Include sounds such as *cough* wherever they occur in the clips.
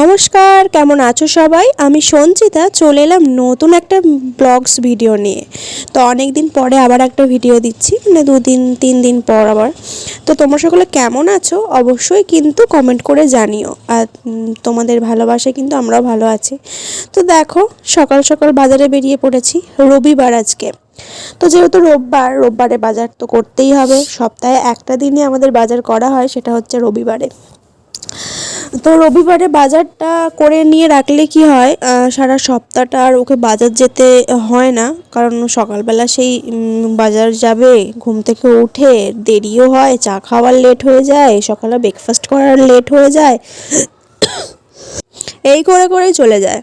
নমস্কার, কেমন আছো সবাই? আমি সঞ্চিতা, চলে এলাম নতুন একটা ব্লগস ভিডিও নিয়ে। তো অনেক দিন পরে আবার একটা ভিডিও দিচ্ছি মানে দুদিন, তিন দিন পর আবার। তো তোমরা সকলে কেমন আছো? অবশ্যই কিন্তু কমেন্ট করে জানিও। আর তোমাদের ভালোবাসায় কিন্তু আমরাও ভালো আছি। তো দেখো, সকাল সকাল বাজারে বেরিয়ে পড়েছি, রবিবার আজকে। তো যেহেতু রোববার, রোববারে বাজার তো করতেই হবে। সপ্তাহে একটা দিনই আমাদের বাজার করা হয়, সেটা হচ্ছে রবিবারে। তো রবিবারে বাজারটা করে নিয়ে রাখলে কি হয় সারা সপ্তাহটা আর ওকে বাজার যেতে হয় না, কারণ সকালবেলা সেই বাজার যাবে, ঘুম থেকে উঠে দেরিও হয়, চা খাওয়ার লেট হয়ে যায়, সকালে ব্রেকফাস্ট করার লেট হয়ে যায়, এই করে করেই চলে যায়।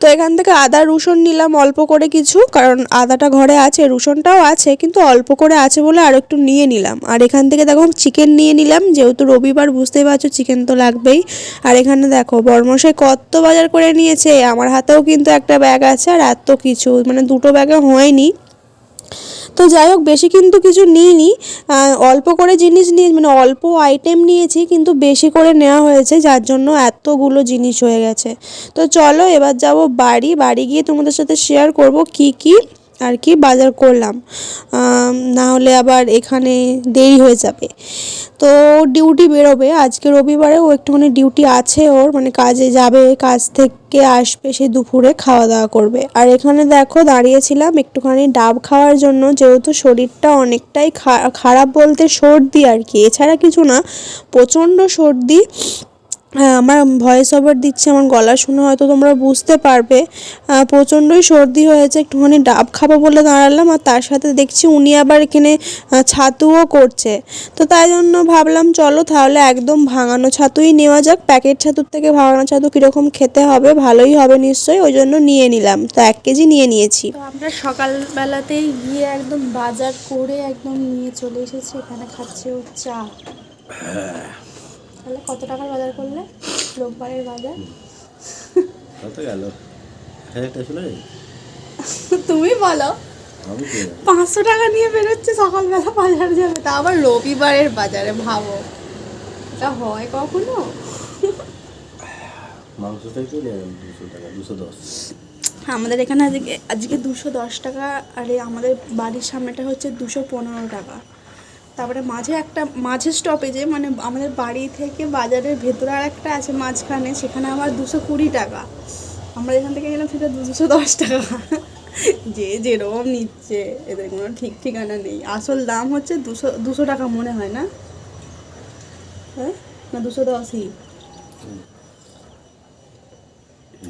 তো এখান থেকে আদা, রসুন নিলাম অল্প করে কিছু, কারণ আদাটা ঘরে আছে, রসুনটাও আছে, কিন্তু অল্প করে আছে বলে আর একটু নিয়ে নিলাম। আর এখান থেকে দেখো চিকেন নিয়ে নিলাম, যেহেতু রবিবার বুঝতেই পারছ চিকেন তো লাগবেই। আর এখানে দেখো, বর্মশাই কত বাজার করে নিয়েছে, আমার হাতেও কিন্তু একটা ব্যাগ আছে আর এত কিছু মানে দুটো ব্যাগে হয়নি। তো যাই হোক, বেশি কিন্তু কিছু নিইনি। অল্প করে জিনিস নিয়ে মানে অল্প আইটেম নিয়েছি, কিন্তু বেশি করে নেওয়া হয়েছে, যার জন্য এতগুলো জিনিস হয়ে গেছে। তো চলো, এবার যাব বাড়ি। বাড়ি গিয়ে তোমাদের সাথে শেয়ার করব কি কি আর কি বাজার করলাম। না হলে আবার এখানে দেরি হয়ে যাবে। তো ডিউটি বেরোবে। আজকে রবিবারে ও একটুখানি ডিউটি আছে ওর। মানে কাজে যাবে, কাজ থেকে আসবে, সে দুপুরে খাওয়া দাওয়া করবে। আর এখানে দেখো দাঁড়িয়েছিলাম একটুখানি ডাব খাওয়ার জন্য। যেহেতু শরীরটা অনেকটাই খারাপ বলতে সর্দি আর কি। এছাড়া কিছু না, প্রচণ্ড সর্দি। আমার ভয়েস ওভার দিচ্ছে আমার গলা শুনে হয়তো তোমরা বুঝতে পারবে। প্রচণ্ডই সর্দি হয়েছে একটুখানি ডাব খাব বলে দাঁড়ালাম আর তার সাথে দেখছি উনি আবার এখানে ছাতুও করছে। তো তাই জন্য ভাবলাম চলো তাহলে একদম ভাঙানো ছাতুই নেওয়া যাক। প্যাকেট ছাতুর থেকে ভাঙানো ছাতু কীরকম খেতে হবে ভালোই হবে নিশ্চয়ই ওই জন্য নিয়ে নিলাম। তো এক কেজি নিয়ে নিয়েছি। তো আমরা সকালবেলাতেই গিয়ে একদম বাজার করে একদম নিয়ে চলে এসেছি এখানে খাচ্ছে ও চা। তাহলে কত টাকার বাজার করলে? রোববারের বাজার। কত গেল? তুমি বলো? পাঁচশো টাকা নিয়ে বেরোচ্ছে সকালবেলা বাজার যাবে। তা আবার রবিবারের বাজারে ভাবো। এটা হয় কখনো? মাংসটাই তো দুশো টাকা দুশো দশ। আমাদের এখানে আজকে আজকে দুশো দশ টাকা আর আমাদের বাড়ির সামনেটা হচ্ছে দুশো পনেরো টাকা। তারপরে মাঝে একটা মাঝে স্টপেজে মানে আমাদের বাড়ি থেকে বাজারের ভেতরে আর একটা আছে মাঝখানে সেখানে আবার দুশো কুড়ি টাকা। আমরা এখান থেকে গেলাম সেটা দুশো দশ টাকা। যে যেরকম নিচ্ছে এদের কোনো ঠিক ঠিকানা নেই। আসল দাম হচ্ছে দুশো দুশো টাকা মনে হয় না? হ্যাঁ? না দুশো দশই।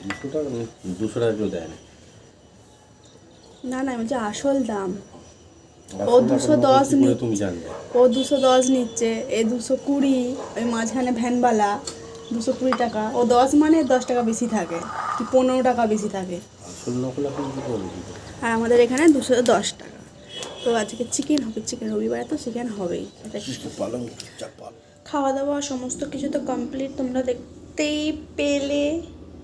দুশো টাকা না, দুশো টাকা কেউ দেয় না। না বলছি আসল দাম। ও দুশো দশ ও দুশো দশ নিচ্ছে এ দুশো কুড়ি ওই মাঝখানে ভ্যানবালা দুশো কুড়ি টাকা। ও দশ মানে দশ টাকা বেশি থাকে কি পনেরো টাকা বেশি থাকে? আর আমাদের এখানে দুশো দশ টাকা। তো আজকে চিকেন হবে চিকেন রবিবারে তো চিকেন হবেই। খাওয়া দাওয়া সমস্ত কিছু তো কমপ্লিট তোমরা দেখতেই পেলে।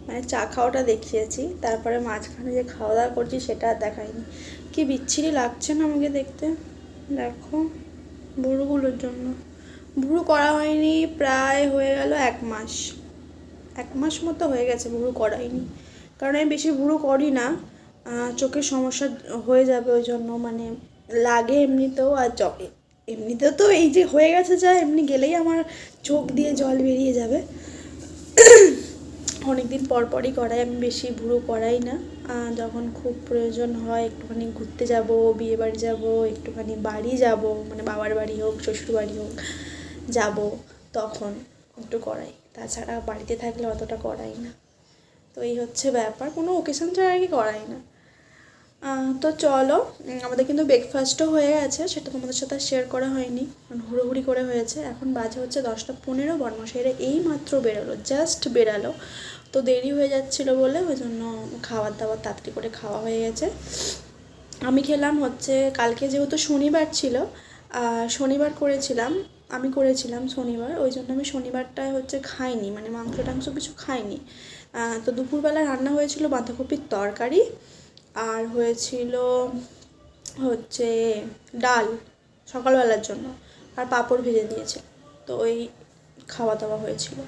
মানে চা খাওয়াটা দেখিয়েছি তারপরে মাঝখানে যে খাওয়া দাওয়া করছি সেটা আর দেখাইনি। কি বিচ্ছিরি লাগছে না আমাকে দেখতে? দেখো ভুরুগুলোর জন্য। ভুরু করা হয়নি, প্রায় হয়ে গেল এক মাস। এক মাস মতো হয়ে গেছে ভুরু করাইনি কারণ আমি বেশি ভুরু করি না। চোখের সমস্যা হয়ে যাবে ওই জন্য মানে লাগে এমনিতেও আর এমনিতেও তো এই যে হয়ে গেছে যা, এমনি গেলেই আমার চোখ দিয়ে জল বেরিয়ে যাবে। অনেকদিন পর পরই করাই, আমি বেশি ভুরু করাই না। যখন খুব প্রয়োজন হয় একটুখানি ঘুরতে যাব, বিয়ে বাড়ি যাব, একটুখানি বাড়ি যাব মানে বাবার বাড়ি হোক, শ্বশুর বাড়ি হোক, যাব, তখন একটু করাই। তাছাড়া বাড়িতে থাকলে অতটা করাই না। তো এই হচ্ছে ব্যাপার। কোনো ওকেশন ছাড়া আর কি করাই না। তো চলো আমাদের কিন্তু ব্রেকফাস্টও হয়ে গেছে, সেটা তোমাদের সাথে শেয়ার করা হয়নি। হুড়োহুড়ি করে হয়েছে। এখন বাজে হচ্ছে দশটা পনেরো, বর্মশাইরা এই মাত্র বেরোলো জাস্ট বেরালো। তো দেরি হয়ে যাচ্ছিল বলে, ওই জন্য খাবার দাবার তাড়াতাড়ি করে খাওয়া হয়ে গেছে। আমি খেলাম হচ্ছে, কালকে যেহেতু শনিবার ছিল শনিবার করেছিলাম, আমি করেছিলাম শনিবার, ওই জন্য আমি শনিবারটায় হচ্ছে খাইনি মানে মাংস টাংস কিছু খাইনি। তো দুপুরবেলা রান্না হয়েছিল বাঁধাকপির তরকারি আর হয়েছিল হচ্ছে ডাল সকালবেলার জন্য আর পাঁপড় ভেজে দিয়েছে। তো ওই খাওয়া দাওয়া হয়েছিল।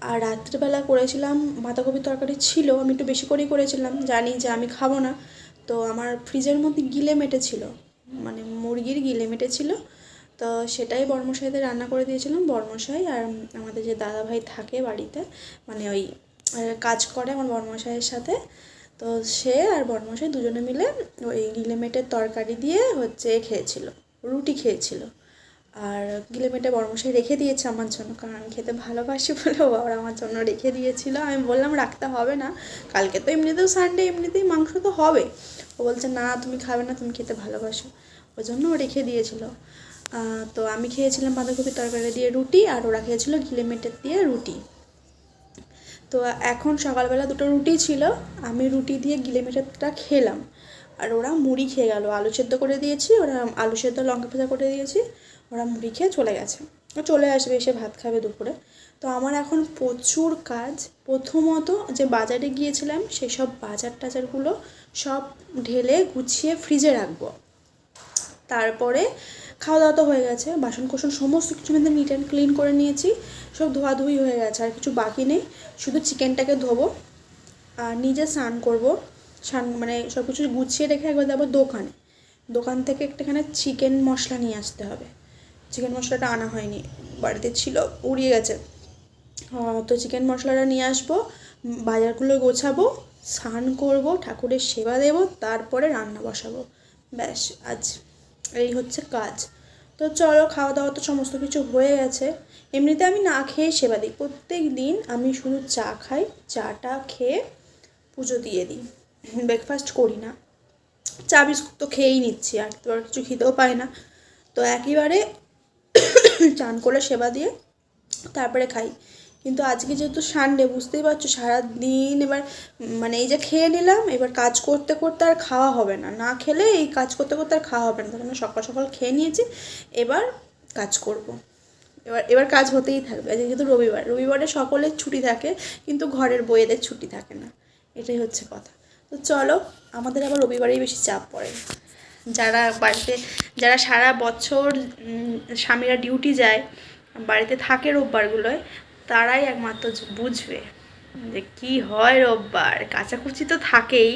আর রাত্রিবেলা করেছিলাম বাঁধাকপির তরকারি ছিল, আমি একটু বেশি করেই করেছিলাম। জানি যে আমি খাব না। তো আমার ফ্রিজের মধ্যে গিলে মেটে ছিল মানে মুরগির গিলে মেটেছিল। তো সেটাই বর্মশাইতে রান্না করে দিয়েছিলাম। বর্মশাই আর আমাদের যে দাদা ভাই থাকে বাড়িতে মানে ওই কাজ করে আমার বর্মশাইয়ের সাথে। তো সে আর বর্মশাই দুজনে মিলে ওই গিলেমেটের তরকারি দিয়ে হচ্ছে খেয়েছিল, রুটি খেয়েছিল। আর গিলেমেটে বর্মশাই রেখে দিয়েছে আমার জন্য, কারণ আমি খেতে ভালোবাসি বলে ও আবার আমার জন্য রেখে দিয়েছিল। আমি বললাম, রাখতে হবে না, কালকে তো এমনিতেও সানডে এমনিতেই মাংস তো হবে। ও বলছে, না, তুমি খাবে না, তুমি খেতে ভালোবাসো। ওই জন্য ও রেখে দিয়েছিল। তো আমি খেয়েছিলাম বাঁধাকপির তরকারি দিয়ে রুটি, আর ওরা খেয়েছিল গিলেমেটের দিয়ে রুটি। তো এখন সকালবেলা দুটো রুটি ছিল, আমি রুটি দিয়ে গিলে মেটাটা খেলাম। আর ওরা মুড়ি খেয়ে গেল, আলু সেদ্ধ করে দিয়েছি, ওরা আলু সেদ্ধ, লঙ্কা ভাজা করে দিয়েছি, ওরা মুড়ি খেয়ে চলে গেছে। ও চলে আসবে, এসে ভাত খাবে দুপুরে। তো আমার এখন প্রচুর কাজ। প্রথমত যে বাজারে গিয়েছিলাম সেসব বাজার টাজারগুলো সব ঢেলে গুছিয়ে ফ্রিজে রাখব। তারপরে খাওয়া দাওয়া তো হয়ে গেছে বাসন কোসন সমস্ত কিছু আমি নিট অ্যান্ড ক্লিন করে নিয়েছি, সব ধোয়াধুয়ি হয়ে গেছে, আর কিছু বাকি নেই, শুধু চিকেনটাকে ধোবো, আর নিজে স্নান করব, স্নান মানে সব কিছু গুছিয়ে রেখে একবার যাব দোকানে, দোকান থেকে একটাখানে চিকেন মশলা নিয়ে আসতে হবে চিকেন মশলাটা আনা হয়নি, বাড়িতে ছিল, উড়িয়ে গেছে তো চিকেন মশলাটা নিয়ে আসব, বাজারগুলো গোছাবো, স্নান করব, ঠাকুরের সেবা দেব, তারপরে রান্না বসাবো, ব্যাস, আজ এই হচ্ছে কাজ। তো চলো খাওয়া দাওয়া তো সমস্ত কিছু হয়ে গেছে। এমনিতে আমি না খেয়ে সেবা দিই। প্রত্যেক দিন আমি শুধু চা খাই, চাটা খেয়ে পুজো দিয়ে দিই। ব্রেকফাস্ট করি না। চা বিস্কুট তো খেয়েই নিচ্ছি, আর তো আর কিছু খেতেও পাই না। তো একেবারে *coughs* চান করে সেবা দিয়ে তারপরে খাই। কিন্তু আজকে যেহেতু সানডে বুঝতেই পারছ, সারাদিন এবার মানে এই যে খেয়ে নিলাম, এবার কাজ করতে করতে আর খাওয়া হবে না। না খেলে এই কাজ করতে করতে আর খাওয়া হবে না। তার জন্য সকাল সকাল খেয়ে নিয়েছি, এবার কাজ করব। এবার এবার কাজ হতেই থাকবে। আজকে যেহেতু রবিবার, রবিবারে সকলের ছুটি থাকে, কিন্তু ঘরের বইয়েদের ছুটি থাকে না। এটাই হচ্ছে কথা। তো চলো, আমাদের আবার রবিবারেই বেশি চাপ পড়ে। যারা বাড়িতে, যারা সারা বছর স্বামীরা ডিউটি যায়, বাড়িতে থাকে রোববারগুলোয় তারাই একমাত্র বুঝবে যে কি হয় রোববার। কাচাকুচি তো থাকেই,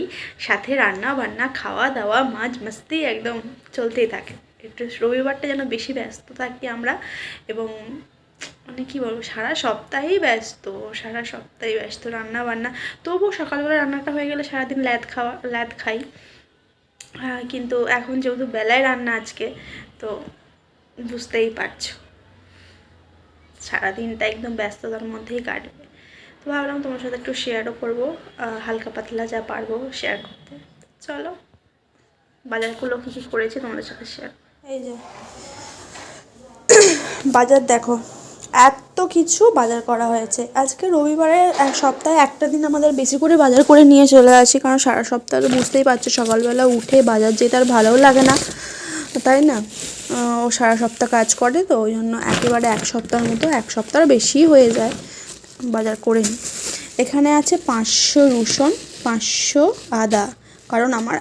সাথে রান্না বান্না খাওয়া দাওয়া মাছ মাস্তি একদম চলতেই থাকে। একটু রবিবারটা যেন বেশি ব্যস্ত থাকি আমরা এবং মানে কী বলব, সারা সপ্তাহেই ব্যস্ত, সারা সপ্তাহে ব্যস্ত রান্না বান্না তবুও সকালবেলা রান্নাটা হয়ে গেলে সারাদিন ল্যাদ খাওয়া, ল্যাদ খাই। কিন্তু এখন যেহেতু বেলায় রান্না আজকে, তো বুঝতেই পারছ। সারাদিনটা একদম ব্যস্ততার মধ্যেই কাটবে। তো ভাবলাম তোমার সাথে একটু শেয়ারও করব হালকা পাতলা যা পারব শেয়ার করতে। চলো, বাজারগুলো কী কী করেছি তোমাদের সাথে শেয়ার এই যে, বাজার দেখো, এত কিছু বাজার করা হয়েছে। আজকে রবিবারে এক সপ্তাহে একটা দিন আমাদের বেশি করে বাজার করে নিয়ে চলে আসি, কারণ সারা সপ্তাহ তো বুঝতেই পারছ সকালবেলা উঠে বাজার যেতে আর ভালোও লাগে না। তাই না? ও সারা সপ্তাহ কাজ করে তো, ওই জন্য একেবারে এক সপ্তাহের মতো, এক সপ্তাহ বেশি হয়ে যায় বাজার করে এখানে আছে পাঁচশো রসুন, পাঁচশো আদা। কারণ আমার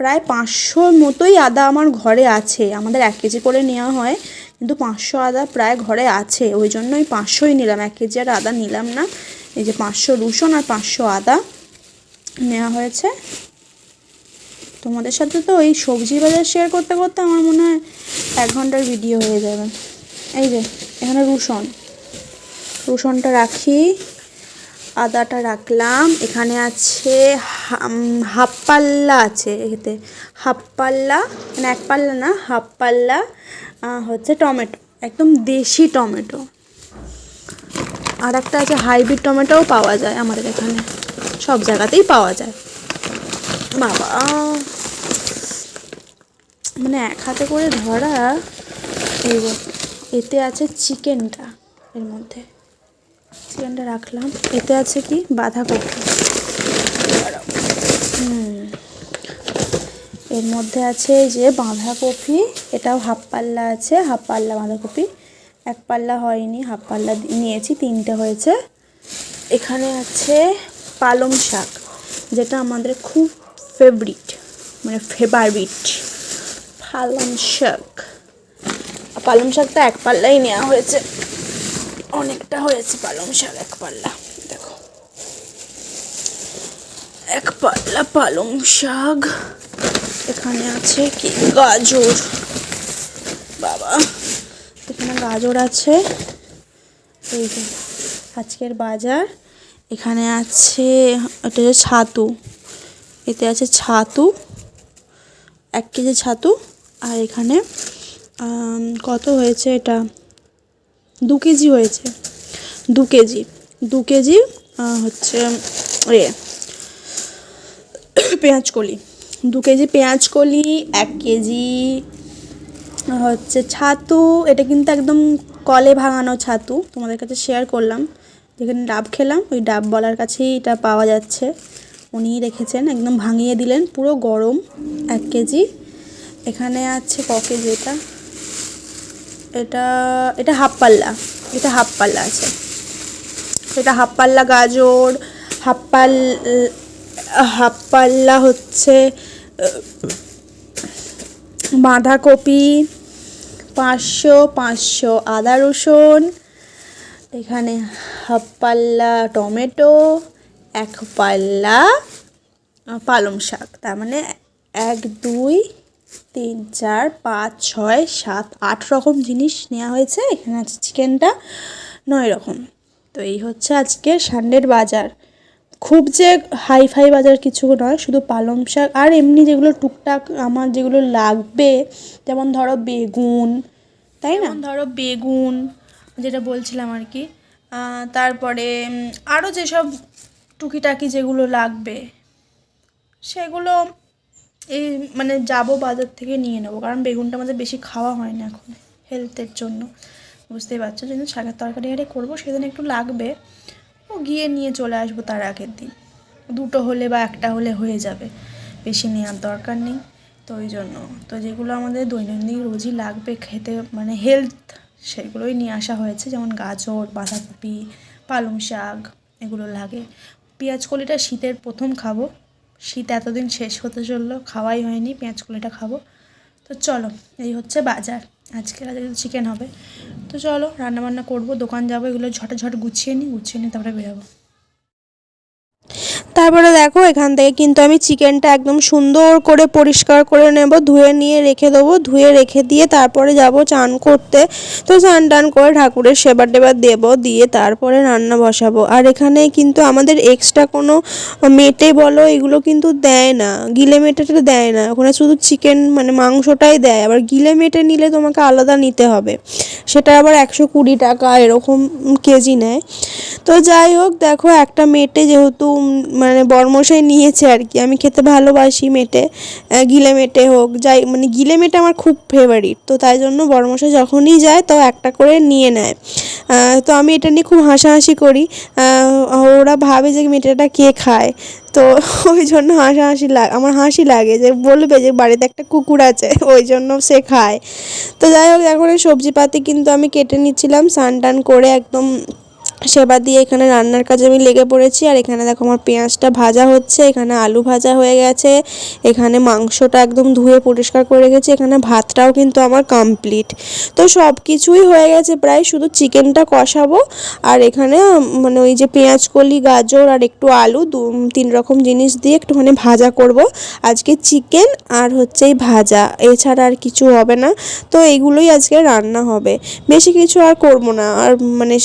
প্রায় পাঁচশোর মতোই আদা আমার ঘরে আছে। আমাদের এক কেজি করে নেওয়া হয়, কিন্তু পাঁচশো আদা প্রায় ঘরে আছে। ওই জন্য আমি পাঁচশোই নিলাম, এক কেজি আর আদা নিলাম না। এই যে পাঁচশো রসুন আর পাঁচশো আদা নেওয়া হয়েছে। তোমাদের সাথে তো এই সবজি বাজার শেয়ার করতে করতে আমার মনে হয় এক ঘণ্টার ভিডিও হয়ে যাবে। এই যে, এখানে রসুন। রসুনটা রাখি। আদাটা রাখলাম। এখানে আছে হাফ পাল্লা আছে এতে। হাফ পাল্লা মানে এক পাল্লা না, হাফ পাল্লা হচ্ছে টমেটো। একদম দেশি টমেটো। আর একটা আছে হাইব্রিড টমেটোও পাওয়া যায় আমাদের এখানে। সব জায়গাতেই পাওয়া যায়। বাবা। মানে এক হাতে করে ধরা এতে আছে চিকেনটা এর মধ্যে। চিকেনটা রাখলাম। এতে আছে কি? বাঁধাকপি। এর মধ্যে আছে যে বাঁধাকপি, এটাও হাফ পাল্লা আছে, হাফ পাল্লা বাঁধাকপি। এক পাল্লা হয়নি, হাফ পাল্লা নিয়েছি, তিনটে হয়েছে। এখানে আছে পালং শাক, যেটা আমাদের খুব ফেভারিট মানে ফেভারিট পালং শাক। পালং শাকটা এক পাল্লাই নেওয়া হয়েছে। অনেকটা হয়েছে পালং শাক এক পাল্লা, দেখো। এক পাল্লা পালং শাক। এখানে আছে কি? গাজর। বাবা, এখানে গাজর আছে। এই যে আজকের বাজার। এখানে আছে, এটা হচ্ছে ছাতু। এতে আছে ছাতু, এক কেজি ছাতু, আর এখানে কত হয়েছে এটা? দু কেজি হয়েছে। দু কেজি। দু কেজি হচ্ছে, এ, পেঁয়াজ কলি। দু কেজি পেঁয়াজ কলি, এক কেজি হচ্ছে ছাতু। এটা কিন্তু একদম কলে ভাঙানো ছাতু। তোমাদের কাছে শেয়ার করলাম। যেখানে ডাব খেলাম, ওই ডাব বলার কাছেই এটা পাওয়া যাচ্ছে। উনিই রেখেছেন, একদম ভাঙিয়ে দিলেন, পুরো গরম এক কেজি। এখানে আছে ক কেজি এটা? এটা এটা হাফ পাল্লা, এটা হাফ পাল্লা আছে। এটা হাফ পাল্লা গাজর, হাফ পাল, হাফ পাল্লা হচ্ছে বাঁধাকপি, পাঁচশো পাঁচশো আদা রসুন, এখানে হাফ পাল্লা টমেটো এক পাল্লা পালং শাক। তার মানে এক, দুই, তিন, চার, পাঁচ, ছয়, সাত, আট রকম জিনিস নেওয়া হয়েছে। এখানে আছে চিকেনটা নয় রকম। তো এই হচ্ছে আজকে সানডের বাজার। খুব যে হাই ফাই বাজার কিছু নয়, শুধু পালং শাক আর এমনি যেগুলো টুকটাক আমার যেগুলো লাগবে, যেমন ধরো বেগুন, তাই না? ধরো বেগুন, যেটা বলছিলাম আর কি। তারপরে আরও যেসব টুকিটাকি যেগুলো লাগবে, সেগুলো এই মানে যাব বাজার থেকে নিয়ে নেব। কারণ বেগুনটা আমাদের বেশি খাওয়া হয় না এখন হেলথের জন্য। বুঝতেই পারছ? যেদিন শাকের তরকারি আরে করব, সেদিন একটু লাগবে। ও গিয়ে নিয়ে চলে আসব তার আগের দিন। দুটো হলে বা একটা হলে হয়ে যাবে। বেশি নেওয়ার দরকার নেই। তো ওই জন্য। তো যেগুলো আমাদের দৈনন্দিন রোজই লাগবে খেতে মানে হেলথ সেগুলোই নিয়ে আসা হয়েছে। যেমন গাজর, বাঁধাকপি, পালং শাক, এগুলো লাগে। পেঁয়াজ কলিটা শীতের প্রথম খাব। শীত এতদিন শেষ হতে চলল, খাওয়াই হয়নি, পেঁয়াজ কলিটা খাব। তো চলো, এই হচ্ছে বাজার। আজকে রাতে চিকেন হবে। তো চলো, রান্নাবান্না করব, দোকান যাব, এগুলো ঝটাঝট গুছিয়ে নিই, গুছিয়ে নিয়ে তারপরে বেরোবো। তারপরে দেখো এখান থেকে কিন্তু আমি চিকেনটা একদম সুন্দর করে পরিষ্কার করে নেব ধুয়ে নিয়ে রেখে দেবো ধুয়ে রেখে দিয়ে তারপরে যাব চান করতে। তো চান টান করে ঠাকুরের সেবা টেবা দেবো দিয়ে তারপরে রান্না বসাবো। আর এখানে কিন্তু আমাদের এক্সট্রা কোনো মেটে বলো এগুলো কিন্তু দেয় না। গিলে মেটেটা দেয় না। ওখানে শুধু চিকেন মানে মাংসটাই দেয়। আবার গিলে মেটে নিলে তোমাকে আলাদা নিতে হবে। সেটা আবার একশো কুড়ি টাকা এরকম কেজি নেয়। তো যাই হোক দেখো একটা মেটে যেহেতু উম, মানে বরমশাই নিয়েছে আর কি। আমি খেতে ভালোবাসি মেটে গিলে মেটে হোক, যাই মানে গিলে মেটে আমার খুব ফেভারিট তো তাই জন্য বরমশাই যখনই যায়, তো একটা করে নিয়ে নেয়। তো আমি এটা নিয়ে খুব হাসাহাসি করি। ওরা ভাবে যে মেটেটা কে খায়। তো *laughs* ওই জন্য হাসাহাসি লাগে আমার হাসি লাগে যে বলবে যে বাড়িতে একটা কুকুর আছে, *laughs* ওই জন্য সে খায়। তো যাই হোক, এখন সবজিপাতি কিন্তু আমি কেটে নিচ্ছিলাম স্নান টান করে একদম সেবা দিয়ে এখানে রান্নার কাজে আমি লেগে পড়েছি। আর এখানে দেখো আমার পেঁয়াজটা ভাজা হচ্ছে, এখানে আলু ভাজা হয়ে গেছে, এখানে মাংসটা একদম ধুয়ে পরিষ্কার করে রেখেছি, এখানে ভাতটাও কিন্তু আমার কমপ্লিট তো সব কিছুই হয়ে গেছে প্রায়, শুধু চিকেনটা কষাবো, আর এখানে মানে ওই যে পেঁয়াজ কলি, গাজর আর একটু আলু, দু তিন রকম জিনিস দিয়ে একটুখানি ভাজা করব। আজকে চিকেন আর হচ্ছে এই ভাজা, এছাড়া আর কিছু হবে না। তো এইগুলোই আজকে রান্না হবে। বেশি কিছু আর করব না, আর মানে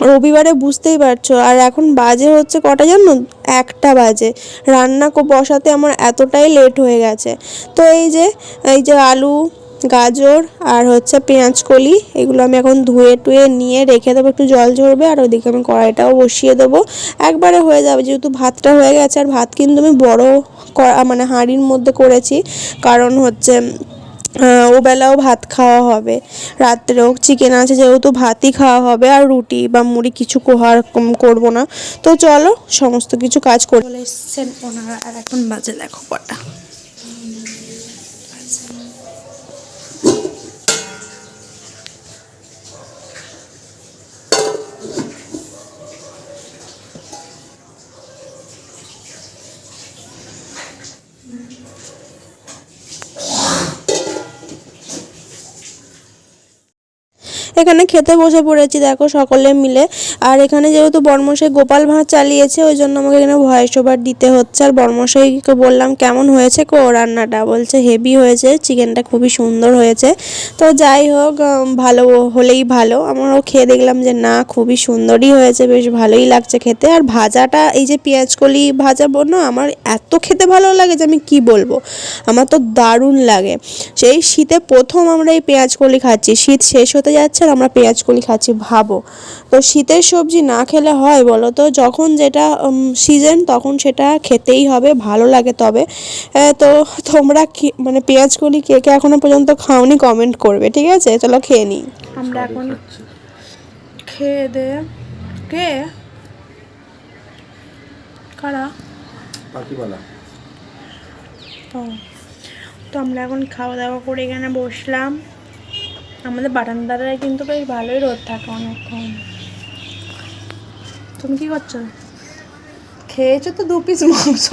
রবিবারে বুঝতেই পারছ। আর এখন বাজে হচ্ছে কটা জানো? একটা বাজে। রান্না কো বসাতে আমার এতটাই লেট হয়ে গেছে। তো এই যে এই যে আলু, গাজর আর হচ্ছে পেঁয়াজ কলি, এগুলো আমি এখন ধুয়ে টুয়ে নিয়ে রেখে দেবো। একটু জল ঝরবে আর ওইদিকে আমি কড়াইটাও বসিয়ে দেবো। একবারে হয়ে যাবে, যেহেতু ভাতটা হয়ে গেছে। আর ভাত কিন্তু আমি বড় মানে হাঁড়ির মধ্যে করেছি। কারণ হচ্ছে ওবেলাও ভাত খাওয়া হবে। রাত্রেও চিকেন আছে যেহেতু ভাতই খাওয়া হবে, আর রুটি বা মুড়ি কিছু কোহার করব না। তো চলো, সমস্ত কিছু কাজ করে এসছেন ওনারা, আর এখন বাজে দেখো কটা। এখানে খেতে বসে পড়েছি, দেখো সকলে মিলে। আর এখানে যেহেতু বর্মশাই গোপাল ভাঁড় চালিয়েছে, ওই জন্য আমাকে এখানে ভয়েস ওভার দিতে হচ্ছে। আর বর্মশাইকে বললাম, কেমন হয়েছে কো রান্নাটা? বলছে, হেভি হয়েছে, চিকেনটা খুবই সুন্দর হয়েছে। তো যাই হোক ভালো হলেই ভালো। আমারও খেয়ে দেখলাম যে, না, খুবই সুন্দরই হয়েছে, বেশ ভালোই লাগছে খেতে। আর ভাজাটা, এই যে পেঁয়াজ কলি ভাজাবো না আমার এত খেতে ভালো লাগে যে আমি কি বলব? আমার তো দারুণ লাগে। সেই শীতে প্রথম আমরা এই পেঁয়াজ কলি খাচ্ছি। শীত শেষ হতে যাচ্ছে আর আমরা পেঁয়াজ কলি খাচ্ছি ভাবো। তো শীতের সবজি না খেলে হয় বলো তো যখন যেটা সিজন তখন সেটা খেতেই হবে ভালো লাগে তবে। তো তোমরা কি মানে পেঁয়াজ কলি কে কে এখনও পর্যন্ত খাওনি কমেন্ট করবে ঠিক আছে? চলো খেয়ে নিই। আমরা এখন খেয়ে দে। কে? কারা? পাখিপালা ও। তো আমরা এখন খাওয়া দাওয়া করে এখানে বসলাম। আমাদের বারান্দাটায় কিন্তু বেশ ভালোই রোদ থাকে অনেকক্ষণ। তুমি কি করছ? খেয়েছো তো দু পিস মাংস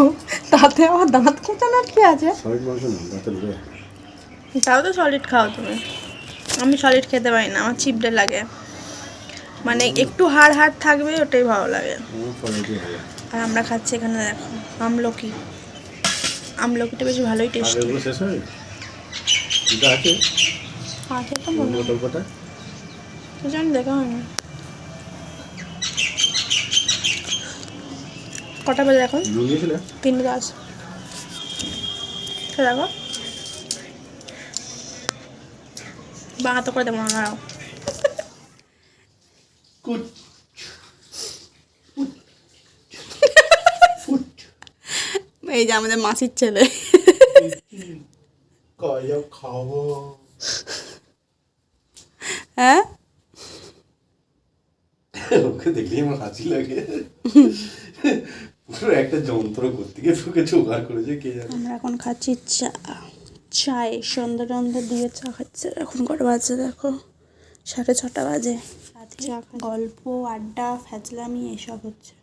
তাতে আমার দাঁত কোচানোর কি আছে? তাও তো সলিড খাও তুমি। আমি সলিড খেতে পারি না আমার চিপড়ে লাগে। মানে একটু হাড় হাড় থাকবে ওটাই ভালো লাগে। আর আমরা খাচ্ছি এখানে দেখো আমলকি। আমলকিটা বেশ ভালোই টেস্ট টেস্টি হয় আছে তো মনে হয় কটা তো জানি দেখা হয়নি। কটা বাজে এখন? তিনটে দশ। দেখো। বা হাতে করে দেবো না এই যে আমাদের মাসির ছেলে। খাব? হ্যাঁ? ওকে দেখলেই আমার হাসি লাগে। পুরো একটা যন্ত্র করতে গিয়ে তোকে জোগাড় করেছে কে জানে। আমরা এখন খাচ্ছি চা চায়ে সন্ধ্যা টন্ধা দিয়ে চা খাচ্ছে। এখন কটা বাজে দেখো? সাড়ে ছটা বাজে। চা গল্প আড্ডা ফ্যাচলামি এসব হচ্ছে।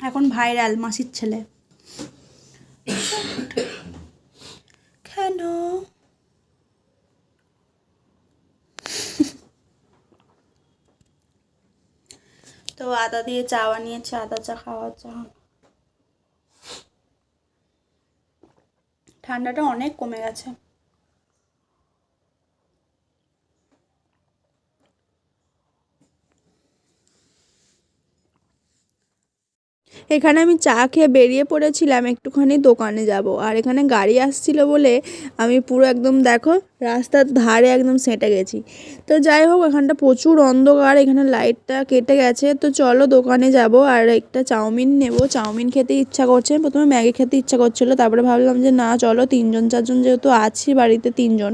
এখন ভাইরাল মাসির ছেলে। কেন? *laughs* তো আদা দিয়ে চা বানিয়েছে আদা চা খাওয়ার চা ঠান্ডাটা অনেক কমে গেছে। এখানে আমি চা খেয়ে বেরিয়ে পড়েছিলাম, একটুখানি দোকানে যাব। আর এখানে গাড়ি আসছিল বলে আমি পুরো একদম দেখো রাস্তার ধারে একদম সেঁটে গেছি। তো যাই হোক, এখানটা প্রচুর অন্ধকার, এখানে লাইটটা কেটে গেছে। তো চলো দোকানে যাব আর একটা চাউমিন নেব। চাউমিন খেতে ইচ্ছা করছে প্রথমে ম্যাগি খেতে ইচ্ছা করছিল, তারপরে ভাবলাম যে না, চলো তিনজন, চারজন যেহেতু আছি বাড়িতে তিনজন,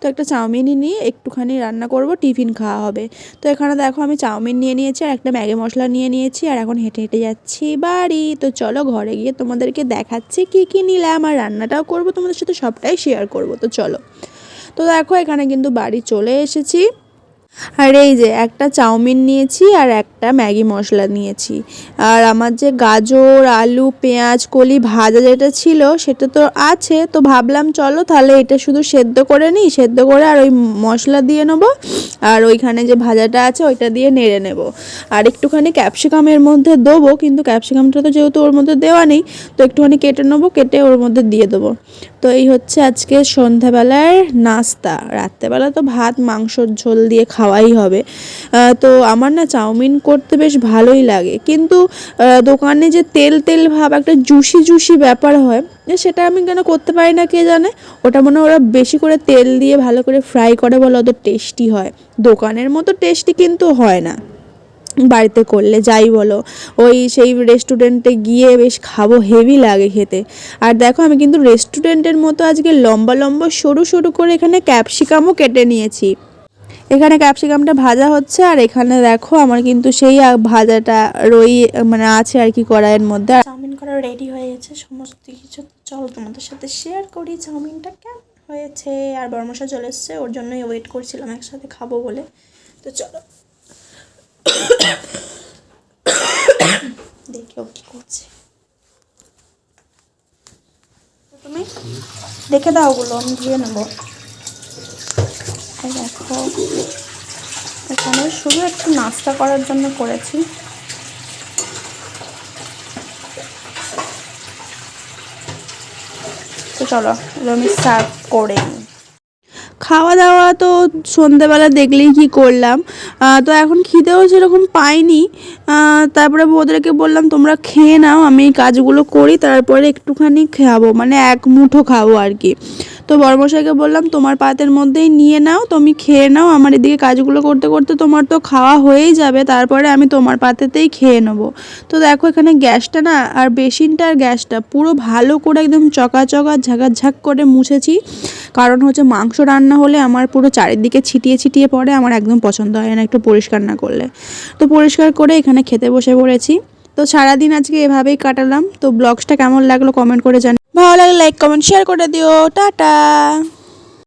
তো একটা চাউমিনই নিয়ে একটুখানি রান্না করব, টিফিন খাওয়া হবে। তো এখানে দেখো আমি চাউমিন নিয়ে নিয়েছি আর একটা ম্যাগি মশলা নিয়ে নিয়েছি আর এখন হেঁটে হেঁটে যাচ্ছি। বাড়ি। তো চলো ঘরে গিয়ে তোমাদেরকে দেখাচ্ছি কী কী নিলে আমার রান্নাটাও করব। তোমাদের সাথে সবটাই শেয়ার করব। তো চলো। তো দেখো এখানে কিন্তু বাড়ি চলে এসেছি। আর এই যে একটা চাউমিন নিয়েছি আর একটা ম্যাগি মশলা নিয়েছি। আর আমার যে গাজর, আলু, পেঁয়াজ, কলি ভাজা যেটা ছিল সেটা তো আছে, তো ভাবলাম চলো তাহলে এটা শুধু সেদ্ধ করে নিই, সেদ্ধ করে আর ওই মশলা দিয়ে নেব। আর ওইখানে যে ভাজাটা আছে ওইটা দিয়ে নেড়ে নেব। আর একটুখানি ক্যাপসিকামের মধ্যে দেবো, কিন্তু ক্যাপসিকামটা তো যেহেতু ওর মধ্যে দেওয়া নেই, তো একটুখানি কেটে নেব, কেটে ওর মধ্যে দিয়ে দেবো। তো এই হচ্ছে আজকে সন্ধ্যাবেলার নাস্তা। রাত্রেবেলা তো ভাত, মাংসর ঝোল দিয়ে খাওয়াই হবে। তো আমার না চাউমিন করতে বেশ ভালোই লাগে। কিন্তু দোকানে যে তেল তেল ভাব, একটা জুসি জুসি ব্যাপার হয়, সেটা আমি কেন করতে পারি না কে জানে? ওটা মনে ওরা বেশি করে তেল দিয়ে ভালো করে ফ্রাই করে বলে অত টেস্টি হয়। দোকানের মতো টেস্টি কিন্তু হয় না। বাড়িতে করলে, যাই বলো। ওই সেই রেস্টুরেন্টে গিয়ে বেশ খাব হেভি লাগে খেতে। আর দেখো, আমি কিন্তু রেস্টুরেন্টের মতো আজকে লম্বা লম্বা, সরু সরু করে এখানে ক্যাপসিকামও কেটে নিয়েছি। এখানে ক্যাপসিকামটা ভাজা হচ্ছে, আর এখানে দেখো, আমার কিন্তু সেই ভাজাটা রই মানে আছে আর কি কড়াইয়ের মধ্যে। চাউমিন করা রেডি হয়ে গেছে, সমস্ত কিছু। চল, তোমাদের সাথে শেয়ার করি চাউমিনটা কেমন হয়েছে। আর বর্মশা চলে এসছে, ওর জন্যই ওয়েট করছিলাম একসাথে খাব বলে। তো চলো। কি করছে। তুমি? দেখে দাও ওগুলো, আমি ধুয়ে নেব। দেখো, এখানে শুধু একটু নাস্তা করার জন্য করেছি। তো চলো আমি সার্ভ করে নিই। খাওয়া দাওয়া তো সন্ধেবেলা দেখলেই কি করলাম। তো এখন খিদেও সেরকম পাইনি। তারপরে ওদেরকে বললাম, তোমরা খেয়ে নাও, আমি কাজগুলো করি, তারপরে একটুখানি খাব। মানে এক মুঠো খাব আর কি। তো বড়মশাইকে বললাম, তোমার পাতের মধ্যেই নিয়ে নাও, তুমি খেয়ে নাও। আমার এদিকে কাজগুলো করতে করতে তোমার তো খাওয়া হয়েই যাবে, তারপরে আমি তোমার পাতেতেই খেয়ে নেব। তো দেখো এখানে গ্যাসটা না, আর বেসিনটা আর গ্যাসটা পুরো ভালো করে একদম চকাচকা ঝাঁকাঝাক করে মুছেছি। কারণ হচ্ছে মাংস রান্না হলে আমার পুরো চারিদিকে ছিটিয়ে ছিটিয়ে পড়ে, আমার একদম পছন্দ হয় না একটু পরিষ্কার না করলে। তো পরিষ্কার করে এখানে খেতে বসে পড়েছি। তো সারাদিন আজকে এভাবেই কাটালাম। তো ব্লগসটা কেমন লাগল কমেন্ট করে জানি ভালো লাগলে লাইক কমেন্ট শেয়ার করে দিও। টাটা!